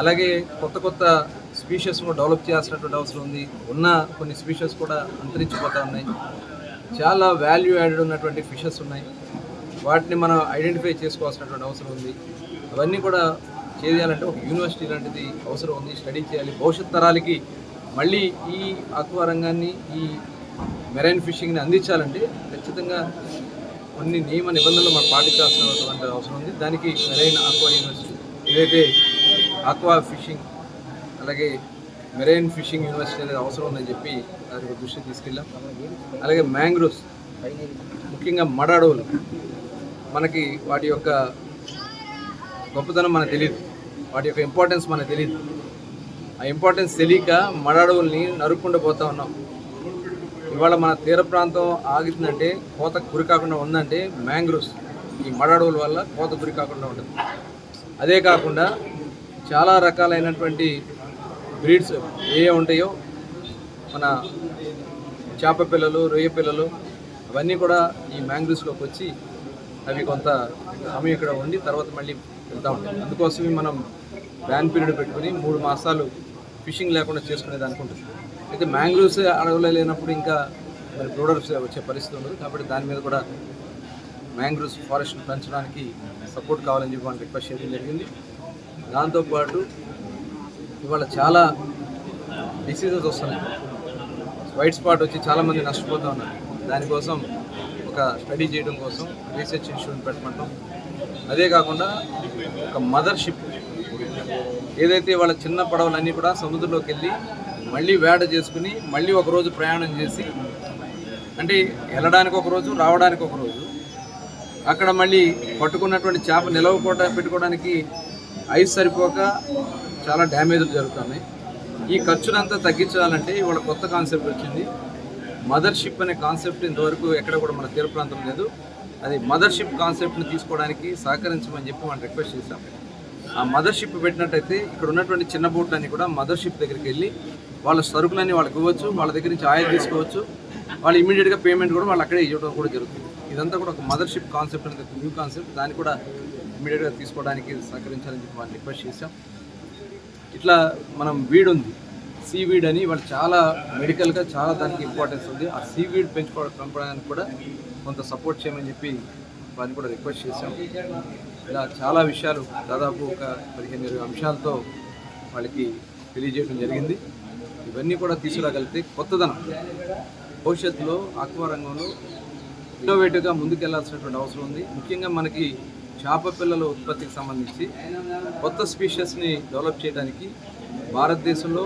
అలాగే కొత్త కొత్త స్పీషీస్ కూడా డెవలప్ చేయాల్సినటువంటి అవసరం ఉంది. ఉన్న కొన్ని స్పీషీస్ కూడా అంతరించిపోతూ ఉన్నాయి. చాలా వాల్యూ యాడెడ్ ఉన్నటువంటి ఫిషెస్ ఉన్నాయి. వాటిని మనం ఐడెంటిఫై చేసుకోవాల్సినటువంటి అవసరం ఉంది. అవన్నీ కూడా చేయాలంటే ఒక యూనివర్సిటీ లాంటిది అవసరం ఉంది. స్టడీ చేయాలి. భవిష్యత్ తరాలకి మళ్ళీ ఈ ఆక్వా రంగాన్ని ఈ మెరైన్ ఫిషింగ్ని అందించాలంటే ఖచ్చితంగా కొన్ని నియమ నిబంధనలు మనం పాటించాల్సిన అవసరం ఉంది. దానికి మెరైన్ ఆక్వా యూనివర్సిటీ ఏదైతే ఆక్వా ఫిషింగ్ అలాగే మెరైన్ ఫిషింగ్ యూనివర్సిటీ అనేది అవసరం ఉందని చెప్పి దాని ఒక దృష్టి తీసుకెళ్ళాం. అలాగే మ్యాంగ్రోవ్స్ ముఖ్యంగా మడ అడవులు మనకి వాటి యొక్క గొప్పతనం మనకు తెలియదు వాటి యొక్క ఇంపార్టెన్స్ మనకు తెలియదు ఆ ఇంపార్టెన్స్ తెలియక మడ అడవుల్ని నరుక్కుండా పోతా ఉన్నాం. ఇవాళ మన తీర ప్రాంతం ఆగుతుందంటే కోత గురి కాకుండా ఉందంటే మ్యాంగ్రోవ్స్. ఈ మడ అడవుల వల్ల కోత గురి కాకుండా ఉంటుంది. అదే కాకుండా చాలా రకాలైనటువంటి బ్రీడ్స్ ఏ ఉంటాయో మన చేప పిల్లలు రొయ్య పిల్లలు అవన్నీ కూడా ఈ మ్యాంగ్రూస్లోకి వచ్చి అవి కొంత సమయం ఇక్కడ ఉండి తర్వాత మళ్ళీ వెళ్తూ ఉంటాయి. అందుకోసమే మనం బ్యాన్ పీరియడ్ పెట్టుకుని మూడు మాసాలు ఫిషింగ్ లేకుండా చేసుకునేది అనుకుంటుంది అయితే మ్యాంగ్రూవ్స్ అడవులో లేనప్పుడు ఇంకా మరి బ్రూడర్స్ వచ్చే పరిస్థితి ఉండదు. కాబట్టి దాని మీద కూడా మ్యాంగ్రూవ్స్ ఫారెస్ట్ పెంచడానికి సపోర్ట్ కావాలని చెప్పి మనం రిక్వెస్ట్ చేయడం జరిగింది. దాంతోపాటు ఇవాళ చాలా డిసీజెస్ వస్తున్నాయి. వైట్ స్పాట్ వచ్చి చాలామంది నష్టపోతూ ఉన్నారు. దానికోసం ఒక స్టడీ చేయడం కోసం రీసెర్చ్ ఇన్స్టిట్యూట్ పెట్టమంటాం. అదే కాకుండా ఒక మదర్షిప్ ఏదైతే వాళ్ళ చిన్న పడవలన్నీ కూడా సముద్రంలోకి వెళ్ళి మళ్ళీ వేడ చేసుకుని మళ్ళీ ఒకరోజు ప్రయాణం చేసి అంటే వెళ్ళడానికి ఒక రోజు రావడానికి ఒక రోజు అక్కడ మళ్ళీ పట్టుకున్నటువంటి చేప నిలవకుండా పెట్టుకోవడానికి ఐస్ సరిపోక చాలా డ్యామేజ్లు జరుగుతున్నాయి. ఈ ఖర్చునంతా తగ్గించాలంటే ఇవాళ కొత్త కాన్సెప్ట్ వచ్చింది. మదర్షిప్ అనే కాన్సెప్ట్ ఇంతవరకు ఎక్కడ కూడా మన తీర ప్రాంతం లేదు. అది మదర్షిప్ కాన్సెప్ట్ని తీసుకోవడానికి సహకరించమని చెప్పి మనం రిక్వెస్ట్ చేశాం. ఆ మదర్షిప్ పెట్టినట్టయితే ఇక్కడ ఉన్నటువంటి చిన్న బోట్లన్నీ కూడా మదర్షిప్ దగ్గరికి వెళ్ళి వాళ్ళ సరుకులన్నీ వాళ్ళకి ఇవ్వచ్చు వాళ్ళ దగ్గర నుంచి ఆయిల్ తీసుకోవచ్చు. వాళ్ళు ఇమీడియట్గా పేమెంట్ కూడా వాళ్ళు అక్కడే ఇవ్వడం కూడా జరుగుతుంది. ఇదంతా కూడా ఒక మదర్షిప్ కాన్సెప్ట్ అనేది న్యూ కాన్సెప్ట్ దాన్ని కూడా ఇమీడియట్గా తీసుకోవడానికి సహకరించాలని చెప్పి వాళ్ళని రిక్వెస్ట్ చేశాం. ఇట్లా మనం వీడ్ ఉంది. సీవీడ్ అని వాళ్ళు చాలా మెడికల్గా చాలా దానికి ఇంపార్టెన్స్ ఉంది. ఆ సీవీడ్ పెంచుకో పెంచుకోవడం పెంపడానికి కూడా కొంత సపోర్ట్ చేయమని చెప్పి వారిని కూడా రిక్వెస్ట్ చేశాం. ఇలా చాలా విషయాలు దాదాపు ఒక పదిహేను ఇరవై అంశాలతో వాళ్ళకి తెలియజేయడం జరిగింది. ఇవన్నీ కూడా తీసుకురాగలిగితే కొత్తదనం. భవిష్యత్తులో ఆక్వా రంగంలో ఇన్నోవేటివ్గా ముందుకెళ్ళాల్సినటువంటి అవసరం ఉంది. ముఖ్యంగా మనకి చేప పిల్లల ఉత్పత్తికి సంబంధించి కొత్త స్పీషియస్ని డెవలప్ చేయడానికి భారతదేశంలో